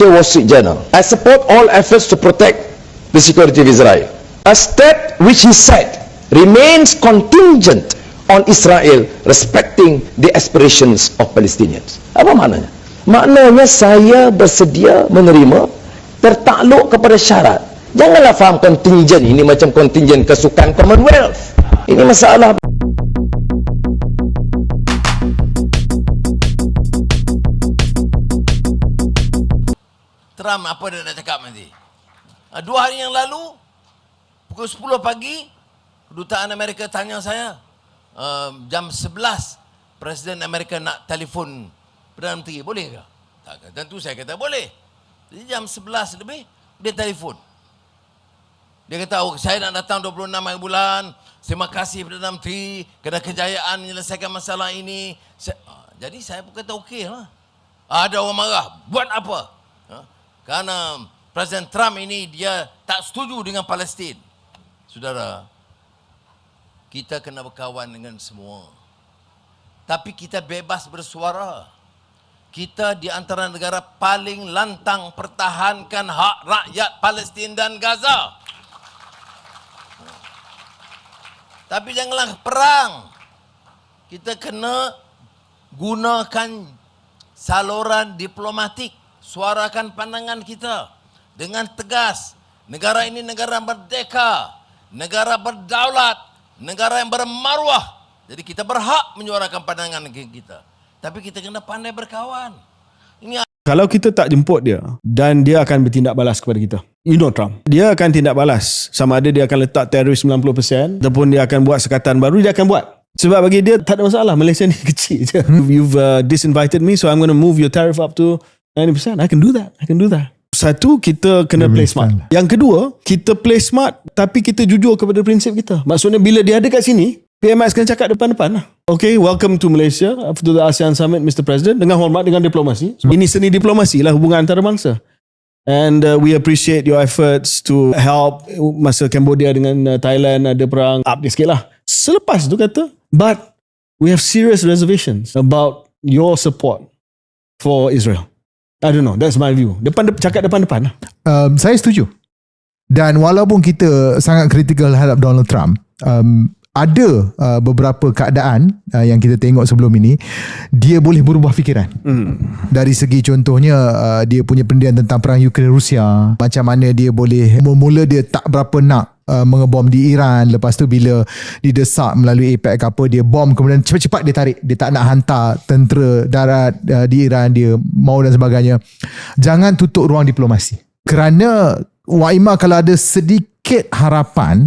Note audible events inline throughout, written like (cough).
The Wall Street Journal. I support all efforts to protect the security of Israel. A step which he said remains contingent on Israel respecting the aspirations of Palestinians. Apa maknanya? Maknanya saya bersedia menerima tertakluk kepada syarat. Janganlah faham contingent ini macam contingent kesukaan Commonwealth. Ini masalah Trump apa dia nak cakap nanti. Ah, Dua hari yang lalu, pukul 10 pagi, kedutaan Amerika tanya saya, uh, jam 11, Presiden Amerika nak telefon Perdana Menteri, boleh ke? Tak, tentu saya kata boleh. Jadi jam 11 lebih, dia telefon. Dia kata, oh, saya nak datang 26 hari bulan, terima kasih Perdana Menteri kerana kejayaan menyelesaikan masalah ini. Saya, ah, jadi saya pun kata okey lah. Ada orang marah, buat apa? Kerana Presiden Trump ini dia tak setuju dengan Palestin. Saudara, kita kena berkawan dengan semua. Tapi kita bebas bersuara. Kita di antara negara paling lantang pertahankan hak rakyat Palestin dan Gaza. Tapi janganlah perang. Kita kena gunakan saluran diplomatik. Suarakan pandangan kita dengan tegas. Negara ini negara merdeka, negara berdaulat, negara yang bermaruah. Jadi kita berhak menyuarakan pandangan kita. Tapi kita kena pandai berkawan. Ini Kalau kita tak jemput dia dan dia akan bertindak balas kepada kita. You know Trump. Dia akan tindak balas. Sama ada dia akan letak teroris 90% ataupun dia akan buat sekatan baru, dia akan buat. Sebab bagi dia tak ada masalah. Malaysia ni (laughs) kecil je. You've uh, disinvited me so I'm going to move your tariff up to 90%. I can do that. I can do that. Satu, kita kena play smart. Yang kedua, kita play smart tapi kita jujur kepada prinsip kita. Maksudnya bila dia ada kat sini, PMX kena cakap depan-depan lah. Okay, welcome to Malaysia, to the ASEAN Summit, Mr. President. Dengan hormat, dengan diplomasi. Ini seni diplomasi lah hubungan antarabangsa. And uh, we appreciate your efforts to help masa Cambodia dengan uh, Thailand ada perang up dia sikit lah. Selepas tu kata, but we have serious reservations about your support for Israel. I don't know, that's my view. Depan cakap depan-depan lah. um, saya setuju. Dan walaupun kita sangat kritikal terhadap Donald Trump, um, ada uh, beberapa keadaan uh, yang kita tengok sebelum ini dia boleh berubah fikiran. Hmm. Dari segi contohnya uh, dia punya pendidikan tentang perang Ukraine Rusia, macam mana dia boleh mula dia tak berapa nak uh, mengebom di Iran, lepas tu bila didesak melalui APEC ke apa dia bom kemudian cepat-cepat dia tarik. Dia tak nak hantar tentera darat uh, di Iran dia mau dan sebagainya. Jangan tutup ruang diplomasi. Kerana Waima kalau ada sedikit harapan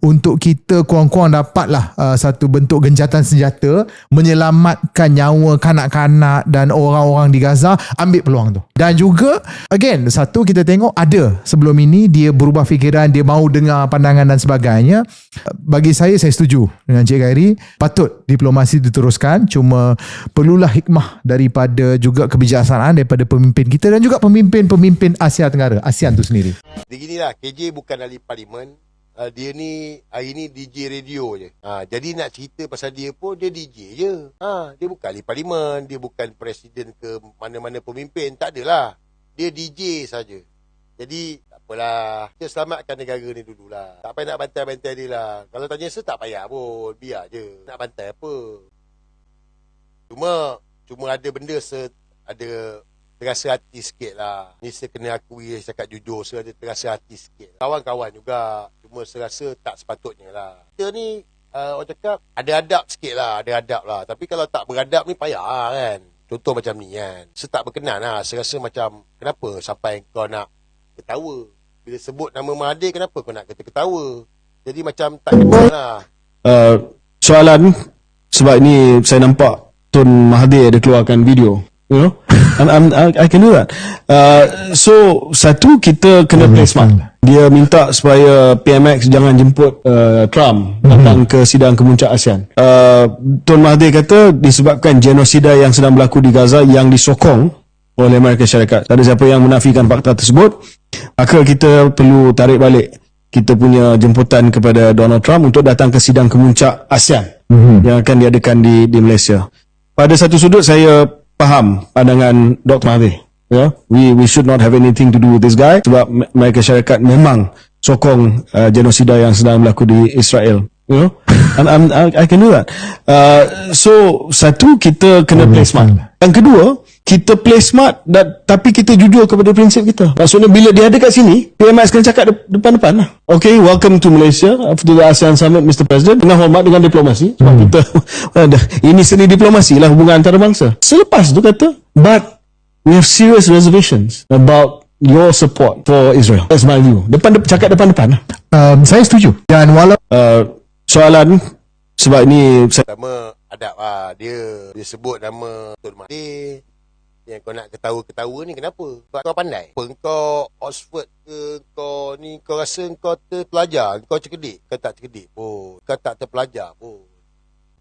untuk kita kurang-kurang dapatlah uh, satu bentuk gencatan senjata menyelamatkan nyawa kanak-kanak dan orang-orang di Gaza. Ambil peluang tu. Dan juga again satu kita tengok ada sebelum ini dia berubah fikiran dia mau dengar pandangan dan sebagainya. Bagi saya saya setuju dengan Cik Khairi patut diplomasi diteruskan. Cuma perlulah hikmah daripada juga kebijaksanaan daripada pemimpin kita dan juga pemimpin-pemimpin Asia Tenggara ASEAN tu sendiri. Dia gini lah, KJ bukan ahli parlimen. Uh, dia ni hari ni DJ radio je. Ha, jadi nak cerita pasal dia pun dia DJ je. Ha, dia bukan ahli parlimen, dia bukan presiden ke mana-mana pemimpin, tak adalah. Dia DJ saja. Jadi tak apalah. Kita selamatkan negara ni dululah. Tak payah nak bantai-bantai dia lah. Kalau tanya saya tak payah pun, biar je. Nak bantai apa? Cuma cuma ada benda se ada terasa hati sikit lah. Ni saya kena akui, saya cakap jujur, saya ada terasa hati sikit. Kawan-kawan juga, cuma saya rasa tak sepatutnya lah. Kita ni, uh, orang cakap, ada adab sikit lah, ada adab lah. Tapi kalau tak beradab ni payah lah kan. Contoh macam ni kan. Saya tak berkenan lah, saya rasa macam, kenapa sampai kau nak ketawa? Bila sebut nama Mahathir, kenapa kau nak kata ketawa? Jadi macam tak kena lah. Uh, soalan sebab ini saya nampak Tun Mahathir ada keluarkan video you know I'm, I'm, I, can do that. Uh, so satu kita kena play smart. dia minta supaya PMX jangan jemput uh, Trump datang ke sidang kemuncak ASEAN. Uh, Tun Mahathir kata disebabkan genosida yang sedang berlaku di Gaza yang disokong oleh Amerika Syarikat. Tak ada siapa yang menafikan fakta tersebut maka kita perlu tarik balik kita punya jemputan kepada Donald Trump untuk datang ke sidang kemuncak ASEAN mm-hmm. yang akan diadakan di di Malaysia. Pada satu sudut saya faham pandangan Dr. Mahathir. Yeah, we we should not have anything to do with this guy sebab me- mereka syarikat memang sokong uh, genosida yang sedang berlaku di Israel. You know, (laughs) and I'm, I, I can do that. Uh, so satu kita kena play smart. Yang kedua, kita play smart dan tapi kita jujur kepada prinsip kita. Maksudnya bila dia ada kat sini, PMS kena cakap de- depan-depan lah. Okay, welcome to Malaysia, to the ASEAN Summit, Mr. President. Dengan hormat dengan diplomasi. Sebab kita, (laughs) ada, ini seni diplomasi lah hubungan antarabangsa. Selepas tu kata, but we have serious reservations about your support for Israel. That's my view. Depan, de- cakap depan-depan lah. Um, saya setuju. Dan walau Uh, soalan, sebab ini saya Pertama adab lah dia dia sebut nama Tun Mahathir yang kau nak ketawa-ketawa ni kenapa? Sebab kau pandai. Apa kau Oxford ke kau ni kau rasa kau terpelajar, kau cerdik. Kau tak cerdik pun. Kau tak terpelajar pun.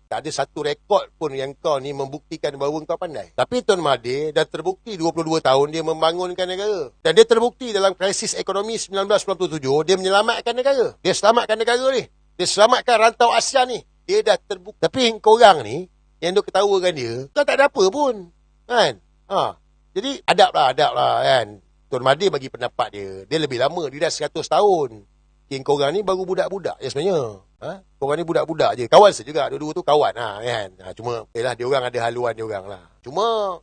Tak ada satu rekod pun yang kau ni membuktikan bahawa kau pandai. Tapi Tun Mahathir dah terbukti 22 tahun dia membangunkan negara. Dan dia terbukti dalam krisis ekonomi 1997 dia menyelamatkan negara. Dia selamatkan negara ni. Dia selamatkan rantau Asia ni. Dia dah terbukti. Tapi korang ni yang duk ketawakan dia, kau tak ada apa pun. Kan? Ha. Jadi adab lah, adab lah kan. Tuan Mahathir bagi pendapat dia. Dia lebih lama. Dia dah 100 tahun. Yang korang ni baru budak-budak je sebenarnya. Ha? Korang ni budak-budak je. Kawan saya juga. Dua-dua tu kawan lah kan. Ha, cuma, yelah dia orang ada haluan dia orang lah. Cuma,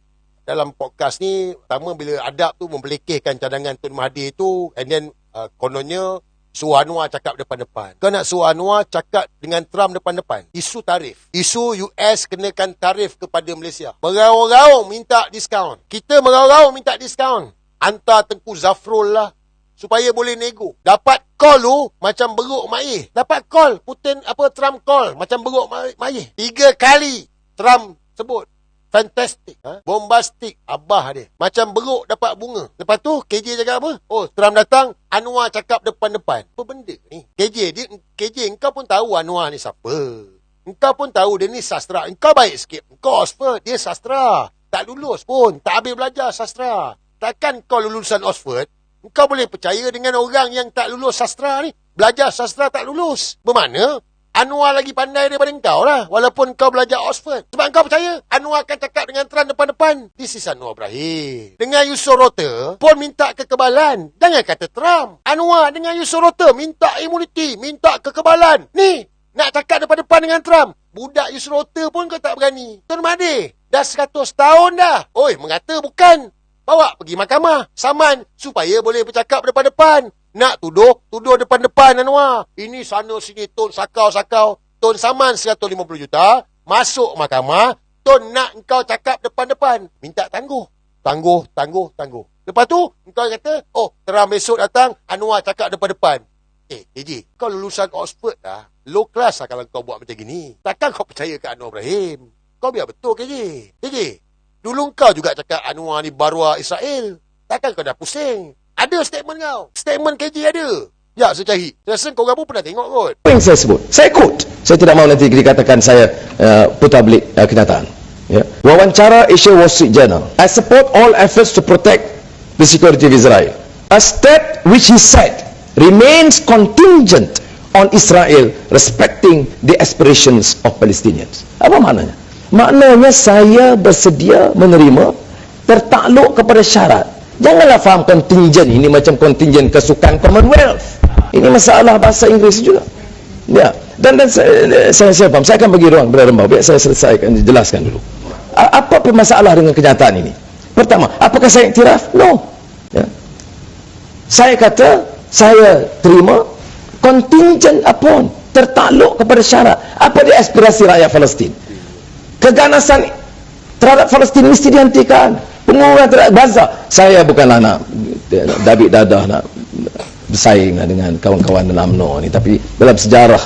dalam podcast ni, pertama bila adab tu memperlekehkan cadangan Tun Mahathir tu, and then uh, kononnya, suruh Anwar cakap depan-depan. Kau nak suruh Anwar cakap dengan Trump depan-depan. Isu tarif. Isu US kenakan tarif kepada Malaysia. Meraung-raung minta diskaun. Kita meraung-raung minta diskaun. Hantar Tengku Zafrul lah. Supaya boleh nego. Dapat call lu macam beruk maih. Dapat call. Putin apa Trump call. Macam beruk ma- maih. Tiga kali Trump sebut. Fantastic. Ha? Bombastic. Abah dia. Macam beruk dapat bunga. Lepas tu KJ cakap apa? Oh Trump datang. Anwar cakap depan-depan. Apa benda ni? KJ dia, KJ engkau pun tahu Anwar ni siapa. Engkau pun tahu dia ni sastra. Engkau baik sikit. Engkau Oxford. Dia sastra. Tak lulus pun. Tak habis belajar sastra. Takkan kau lulusan Oxford. Engkau boleh percaya dengan orang yang tak lulus sastra ni. Belajar sastra tak lulus. Bermakna Anwar lagi pandai daripada engkau lah. Walaupun kau belajar Oxford. Sebab engkau percaya Anwar akan cakap dengan Trump depan-depan. This is Anwar Ibrahim. Dengan Yusuf Rota pun minta kekebalan. Jangan kata Trump. Anwar dengan Yusuf Rota minta imuniti. Minta kekebalan. Ni. Nak cakap depan-depan dengan Trump. Budak Yusuf Rota pun kau tak berani. Tuan Mahathir. Dah 100 tahun dah. Oi, mengata bukan. Bawa pergi mahkamah. Saman. Supaya boleh bercakap depan-depan. Nak tuduh, tuduh depan-depan Anwar. Ini sana sini Tun sakau-sakau. Tun saman 150 juta. Masuk mahkamah. Tun nak engkau cakap depan-depan. Minta tangguh. Tangguh, tangguh, tangguh. Lepas tu, engkau kata, oh, terang besok datang, Anwar cakap depan-depan. Eh, AJ, kau lulusan Oxford dah. Low class lah kalau kau buat macam gini. Takkan kau percaya ke Anwar Ibrahim? Kau biar betul, KJ. KJ, dulu kau juga cakap Anwar ni barua Israel. Takkan kau dah pusing? Ada statement kau. Statement KJ ada. Ya, saya cari. Rasa kau pun pernah tengok kot. Apa yang saya sebut? Saya quote. Saya tidak mahu nanti dikatakan saya uh, putar belik uh, kenyataan. Ya. Wawancara Asia Wall Street Journal. I support all efforts to protect the security of Israel. A step which he said remains contingent on Israel respecting the aspirations of Palestinians. Apa maknanya? Maknanya saya bersedia menerima tertakluk kepada syarat. Janganlah faham contingent ini macam contingent kesukaan Commonwealth. Ini masalah bahasa Inggeris juga. Ya. Dan dan saya, saya, saya faham. Saya akan bagi ruang kepada Rembau. Biar saya selesaikan, jelaskan dulu. Apa permasalah dengan kenyataan ini? Pertama, apakah saya iktiraf? No. Ya. Saya kata, saya terima contingent upon tertakluk kepada syarat. Apa dia aspirasi rakyat Palestin? Keganasan terhadap Palestin mesti dihentikan. Pengurangan terhadap Gaza. Saya bukanlah nak David dadah nak bersaing lah dengan kawan-kawan dalam UMNO ni. Tapi dalam sejarah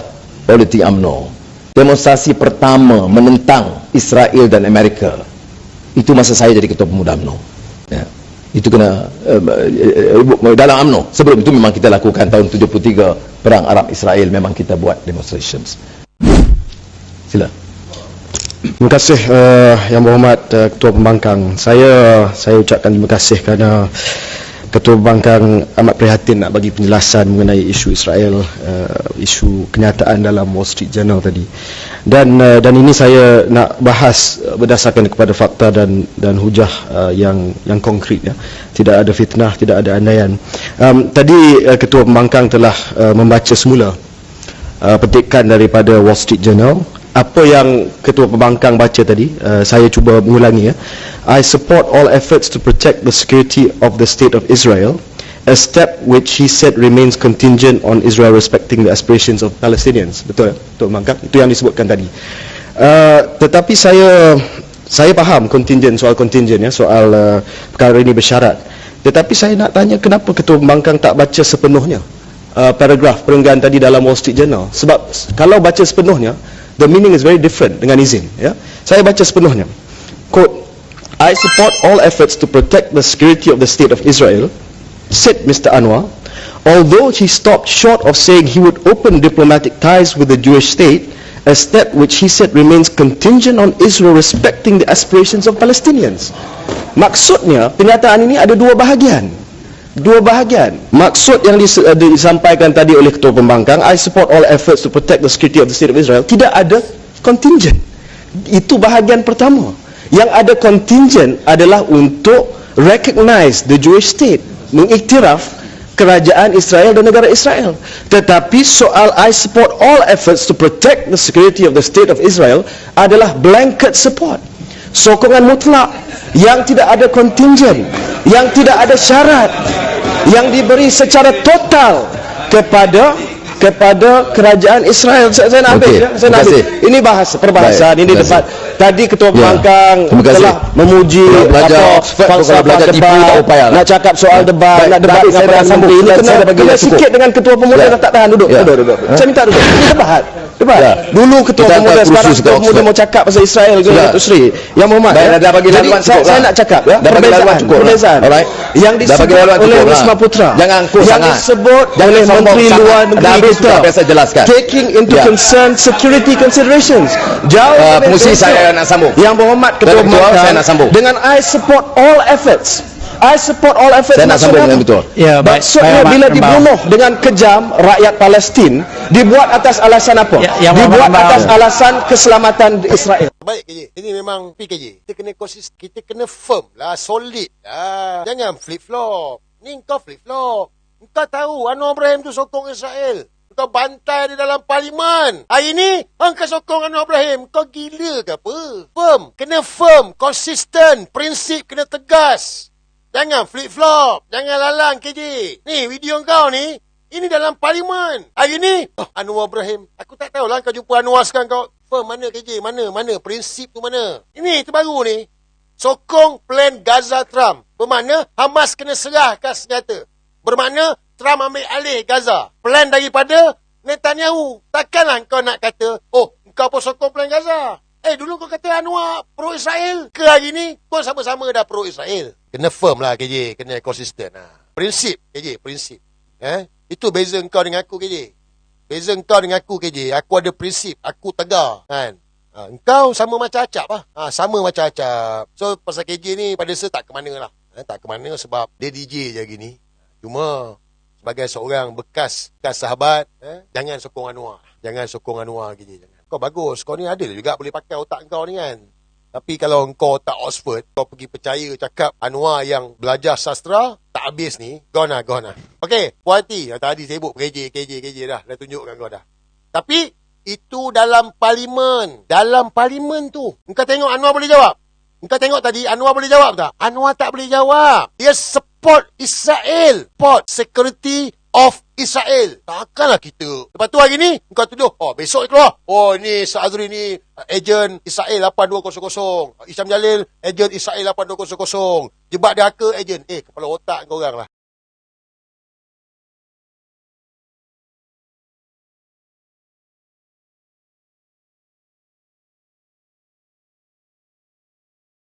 politik UMNO, demonstrasi pertama menentang Israel dan Amerika, itu masa saya jadi ketua pemuda UMNO. Ya. Itu kena uh, dalam UMNO. Sebelum itu memang kita lakukan tahun 73 perang Arab Israel memang kita buat demonstrations. Sila. Terima kasih uh, Yang Berhormat uh, Ketua Pembangkang. Saya saya ucapkan terima kasih kerana Ketua Pembangkang amat prihatin nak bagi penjelasan mengenai isu Israel, uh, isu kenyataan dalam Wall Street Journal tadi. Dan uh, dan ini saya nak bahas berdasarkan kepada fakta dan dan hujah uh, yang yang konkret ya. Tidak ada fitnah, tidak ada andaian. Um, tadi uh, Ketua Pembangkang telah uh, membaca semula uh, petikan daripada Wall Street Journal apa yang ketua pembangkang baca tadi uh, saya cuba mengulangi ya. I support all efforts to protect the security of the state of Israel a step which he said remains contingent on Israel respecting the aspirations of Palestinians. Betul ya? Ketua pembangkang? Itu yang disebutkan tadi. Uh, tetapi saya saya faham contingent soal contingent ya soal uh, perkara ini bersyarat. Tetapi saya nak tanya kenapa ketua pembangkang tak baca sepenuhnya uh, paragraf perenggan tadi dalam Wall Street Journal? Sebab kalau baca sepenuhnya the meaning is very different dengan izin ya. Saya baca sepenuhnya. Quote I support all efforts to protect the security of the state of Israel said Mr Anwar although he stopped short of saying he would open diplomatic ties with the Jewish state a step which he said remains contingent on Israel respecting the aspirations of Palestinians. Maksudnya pernyataan ini ada dua bahagian dua bahagian. Maksud yang uh, disampaikan tadi oleh Ketua Pembangkang, I support all efforts to protect the security of the state of Israel, tidak ada contingent. Itu bahagian pertama. Yang ada contingent adalah untuk recognize the Jewish state, mengiktiraf kerajaan Israel dan negara Israel. Tetapi soal I support all efforts to protect the security of the state of Israel adalah blanket support. Sokongan mutlak yang tidak ada contingent, yang tidak ada syarat, yang diberi secara total kepada kepada kerajaan Israel. Saya, saya nak ambil Okey, ya, saya nak ambil. Ini bahasa perbahasan, Baik, ini debat. Tadi ketua Ya, pembangkang kasih. telah memuji belajar apa falsafah belajar debat, tak upaya lah. nak cakap soal debat, Baik, nak debat dengan saya Perdana. Menteri. Ini kena, kena sikit dengan ketua pemuda Ya. dah tak tahan duduk. Ya. Duduk, duduk. Ha? Saya minta duduk. Ini debat. Debat. Ya. Dulu ketua Kita pemuda sekarang ketua pemuda mau cakap pasal Israel ke Sudah. Datuk Sri. Yang Muhammad. Baik, ya. dah bagi Jadi laluan cukup saya lah. nak cakap ya. Dah bagi Perbezaan. laluan cukup lah. Perbezaan. Alright. Yang Dah disebut oleh lah. Wisma Putra. Jangan angkuh Yang sangat. disebut Jangan oleh Menteri sangat. Luar Dah Negeri kita. sudah, biar saya jelaskan. Taking into Ya. concern security considerations. Jauh Uh, pengurusi besar. saya nak sambung. Yang berhormat Ketua Pembangkang saya nak sambung. dengan I support all efforts. I support all efforts. Saya nak sambung Maksudnya dengan betul. Ya, baik. Maksudnya Baik, bila Mak. dibunuh dengan kejam rakyat Palestin dibuat atas alasan apa? Ya, yang dibuat Mak- atas alasan keselamatan Israel. Baik KJ. Ini memang PKJ. Kita kena konsist, kita kena firm lah, solid lah. Jangan flip flop. Ni kau flip flop. Kau tahu Anwar Ibrahim tu sokong Israel. Kau bantai di dalam parlimen. Hari ni, engkau sokong Anwar Ibrahim. Kau gila ke apa? Firm. Kena firm. Konsisten. Prinsip kena tegas. Jangan flip flop. Jangan lalang KJ. Ni video kau ni. Ini dalam parlimen. Hari ni, oh, Anwar Ibrahim. Aku tak tahulah kau jumpa Anwar sekarang kau. Firm mana KJ? Mana? Mana? Prinsip tu mana? Ini terbaru ni. Sokong plan Gaza Trump. Bermakna Hamas kena serahkan senjata. Bermakna Trump ambil alih Gaza. Plan daripada Netanyahu. Takkanlah kau nak kata, oh, kau pun sokong plan Gaza. Eh, dulu kau kata Anwar pro-Israel. Ke hari ni, kau sama-sama dah pro-Israel. Kena firm lah, KJ. Kena konsisten lah. Prinsip, KJ. Prinsip. Eh? Itu beza kau dengan aku, KJ. Beza kau dengan aku, KJ. Aku ada prinsip. Aku tegar. Kan? Ha, engkau sama macam acap lah. Ha, sama macam acap. So, pasal KJ ni pada saya tak ke mana lah. Eh, tak ke mana sebab dia DJ je gini. Cuma, sebagai seorang bekas, bekas sahabat, eh, jangan sokong Anwar. Jangan sokong Anwar KJ. Jangan. Kau bagus. Kau ni ada juga boleh pakai otak kau ni kan. Tapi kalau kau tak Oxford, kau pergi percaya cakap Anwar yang belajar sastra, tak habis ni, gone lah, gone lah. Okey, puan hati. Tadi sibuk KJ, KJ, KJ dah. Dah tunjukkan kau dah. Tapi, itu dalam parlimen. Dalam parlimen tu. Engkau tengok Anwar boleh jawab? Engkau tengok tadi Anwar boleh jawab tak? Anwar tak boleh jawab. Dia support Israel. Support security of Israel. Takkanlah kita. Lepas tu hari ni, engkau tuduh. Oh, besok keluar. Oh, ni Sa'adri ni ejen Israel 8200. Isyam Jalil, ejen Israel 8200. Jebat dia ke ejen. Eh, kepala otak kau orang lah.